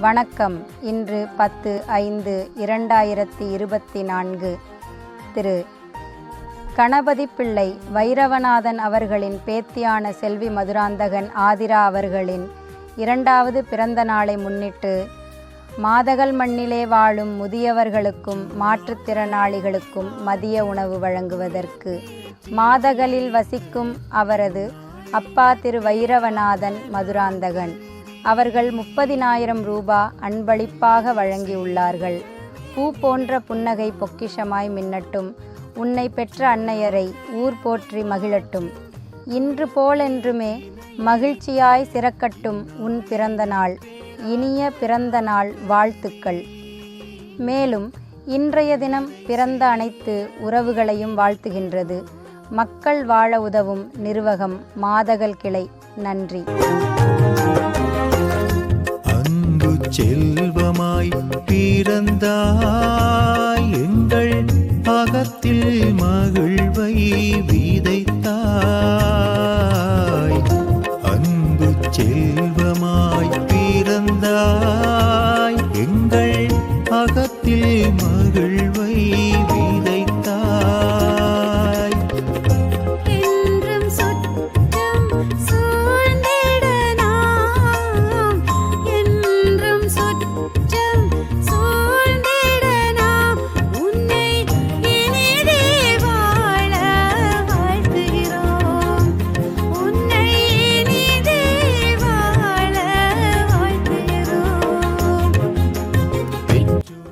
வணக்கம். இன்று பத்து ஐந்து இரண்டாயிரத்தி இருபத்தி நான்கு. திரு. கணபதி பிள்ளை வைரவநாதன் அவர்களின் பேத்தியான செல்வி மதுராந்தகன் ஆதிரா அவர்களின் இரண்டாவது பிறந்த நாளை முன்னிட்டு மாதகல் மண்ணிலே வாழும் முதியவர்களுக்கும் மாற்றுத்திறனாளிகளுக்கும் மதிய உணவு வழங்குவதற்கு மாதகலில் வசிக்கும் அவரது அப்பா திரு வைரவநாதன் மதுராந்தகன். அவர்கள் முப்பதினாயிரம் ரூபா அன்பளிப்பாக வழங்கியுள்ளார்கள். பூ போன்ற புன்னகை பொக்கிஷமாய் மின்னட்டும். உன்னை பெற்ற அன்னையரை ஊர் போற்றி மகிழட்டும். இன்று போலென்றுமே மகிழ்ச்சியாய் சிறக்கட்டும் உன் பிறந்த நாள். இனிய பிறந்த நாள் வாழ்த்துக்கள். மேலும் இன்றைய தினம் பிறந்த அனைத்து உறவுகளையும் வாழ்த்துகின்றது. மக்கள் வாழ உதவும் நிர்வகம் மாதகல் கிளை. நன்றி. அன்பு செல்வமாய் பிறந்தாய் எங்கள் அகத்தில் மகிழ்வை விதைத்தாய். அன்பு செல்வமாய் பிறந்தாய் எங்கள்